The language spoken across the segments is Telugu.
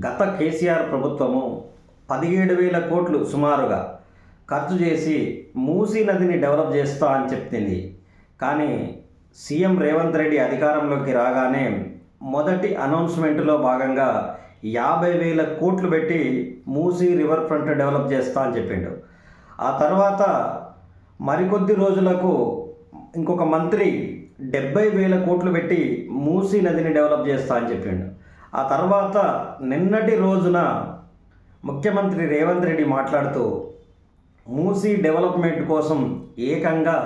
గత కేసీఆర్ ప్రభుత్వము పదిహేడు వేల కోట్లు సుమారుగా ఖర్చు చేసి మూసీ నదిని డెవలప్ చేస్తా అని చెప్తుంది కానీ సీఎం రేవంత్ రెడ్డి అధికారంలోకి రాగానే మొదటి అనౌన్స్మెంట్లో భాగంగా యాభై వేల కోట్లు పెట్టి మూసీ రివర్ ఫ్రంట్ డెవలప్ చేస్తా అని చెప్పిండు. ఆ తర్వాత మరికొద్ది రోజులకు ఇంకొక మంత్రి డెబ్బై వేల కోట్లు పెట్టి మూసీ నదిని డెవలప్ చేస్తా అని చెప్పిండు. ఆ తర్వాత నిన్నటి రోజున ముఖ్యమంత్రి రేవంత్ రెడ్డి మాట్లాడుతూ మూసీ డెవలప్మెంట్ కోసం ఏకంగా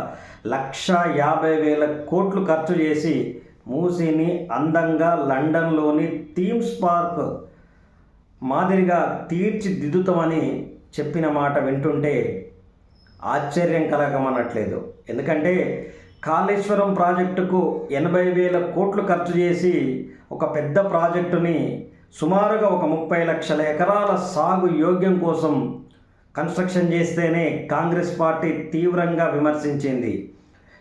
లక్ష యాభై వేల కోట్లు ఖర్చు చేసి మూసీని అందంగా లండన్లోని థీమ్స్ పార్క్ మాదిరిగా తీర్చిదిద్దుతామని చెప్పిన మాట వింటుంటే ఆశ్చర్యం కలగమనట్లేదు. ఎందుకంటే కాళేశ్వరం ప్రాజెక్టుకు ఎనభై వేల కోట్లు ఖర్చు చేసి ఒక పెద్ద ప్రాజెక్టుని సుమారుగా ఒక ముప్పై లక్షల ఎకరాల సాగు యోగ్యం కోసం కన్స్ట్రక్షన్ చేస్తేనే కాంగ్రెస్ పార్టీ తీవ్రంగా విమర్శించింది.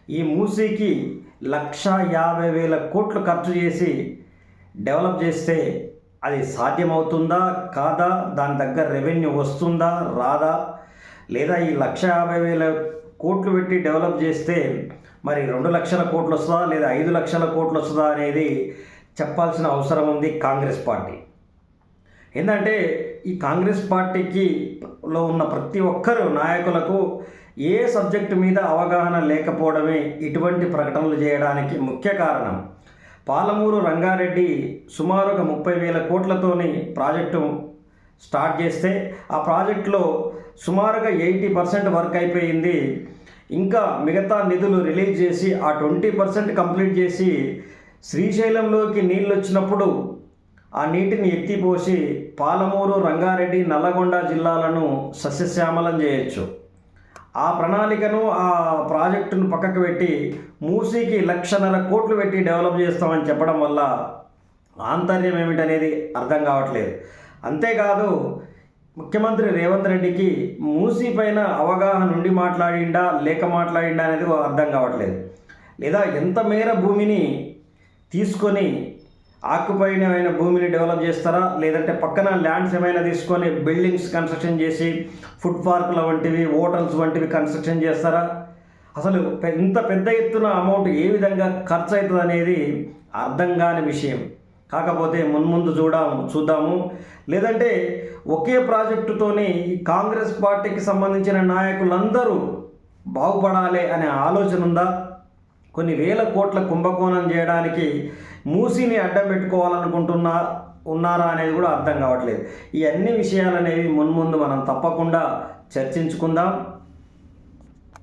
ఈ మూసీకి లక్ష యాభై వేల కోట్లు ఖర్చు చేసి డెవలప్ చేస్తే అది సాధ్యమవుతుందా కాదా? దాని దగ్గర రెవెన్యూ వస్తుందా రాదా? లేదా ఈ లక్ష యాభై వేల కోట్లు పెట్టి డెవలప్ చేస్తే మరి రెండు లక్షల కోట్లు వస్తుందా లేదా ఐదు లక్షల కోట్లు వస్తుందా అనేది చెప్పాల్సిన అవసరం ఉంది కాంగ్రెస్ పార్టీ. ఏంటంటే ఈ కాంగ్రెస్ పార్టీకి లో ఉన్న ప్రతి ఒక్కరు నాయకులకు ఏ సబ్జెక్టు మీద అవగాహన లేకపోవడమే ఇటువంటి ప్రకటనలు చేయడానికి ముఖ్య కారణం. పాలమూరు రంగారెడ్డి సుమారుగా ముప్పై వేల కోట్లతోని ప్రాజెక్టు స్టార్ట్ చేస్తే ఆ ప్రాజెక్టులో సుమారుగా ఎయిటీ పర్సెంట్ వర్క్ అయిపోయింది. ఇంకా మిగతా నిధులు రిలీజ్ చేసి ఆ ట్వంటీ పర్సెంట్ కంప్లీట్ చేసి శ్రీశైలంలోకి నీళ్ళు వచ్చినప్పుడు ఆ నీటిని ఎత్తిపోసి పాలమూరు రంగారెడ్డి నల్లగొండ జిల్లాలను సస్యశ్యామలం చేయొచ్చు. ఆ ప్రణాళికను ఆ ప్రాజెక్టును పక్కకు పెట్టి మూసీకి లక్షన్నర కోట్లు పెట్టి డెవలప్ చేస్తామని చెప్పడం వల్ల ఆంతర్యం ఏమిటనేది అర్థం కావట్లేదు. అంతేకాదు ముఖ్యమంత్రి రేవంత్ రెడ్డికి మూసీ పైన అవగాహన ఉండి మాట్లాడిండా లేక మాట్లాడిండా అనేది అర్థం కావట్లేదు. లేదా ఎంత మేర భూమిని తీసుకొని ఆక్యుపైడ్ ఏమైనా భూమిని డెవలప్ చేస్తారా? లేదంటే పక్కన ల్యాండ్స్ ఏమైనా తీసుకొని బిల్డింగ్స్ కన్స్ట్రక్షన్ చేసి ఫుడ్ పార్కుల వంటివి హోటల్స్ వంటివి కన్స్ట్రక్షన్ చేస్తారా? అసలు ఇంత పెద్ద ఎత్తున అమౌంట్ ఏ విధంగా ఖర్చు అవుతుంది అనేది అర్థం కాని విషయం. కాకపోతే మున్ముందు చూడాము చూద్దాము. లేదంటే ఒకే ప్రాజెక్టుతోని ఈ కాంగ్రెస్ పార్టీకి సంబంధించిన నాయకులందరూ బాగుపడాలి అనే ఆలోచన ఉందా? కొన్ని వేల కోట్ల కుంభకోణం చేయడానికి మూసీని అడ్డం పెట్టుకోవాలనుకుంటున్నా ఉన్నారా అనేది కూడా అర్థం కావట్లేదు. ఈ అన్ని విషయాలు అనేవి మున్ముందు మనం తప్పకుండా చర్చించుకుందాం.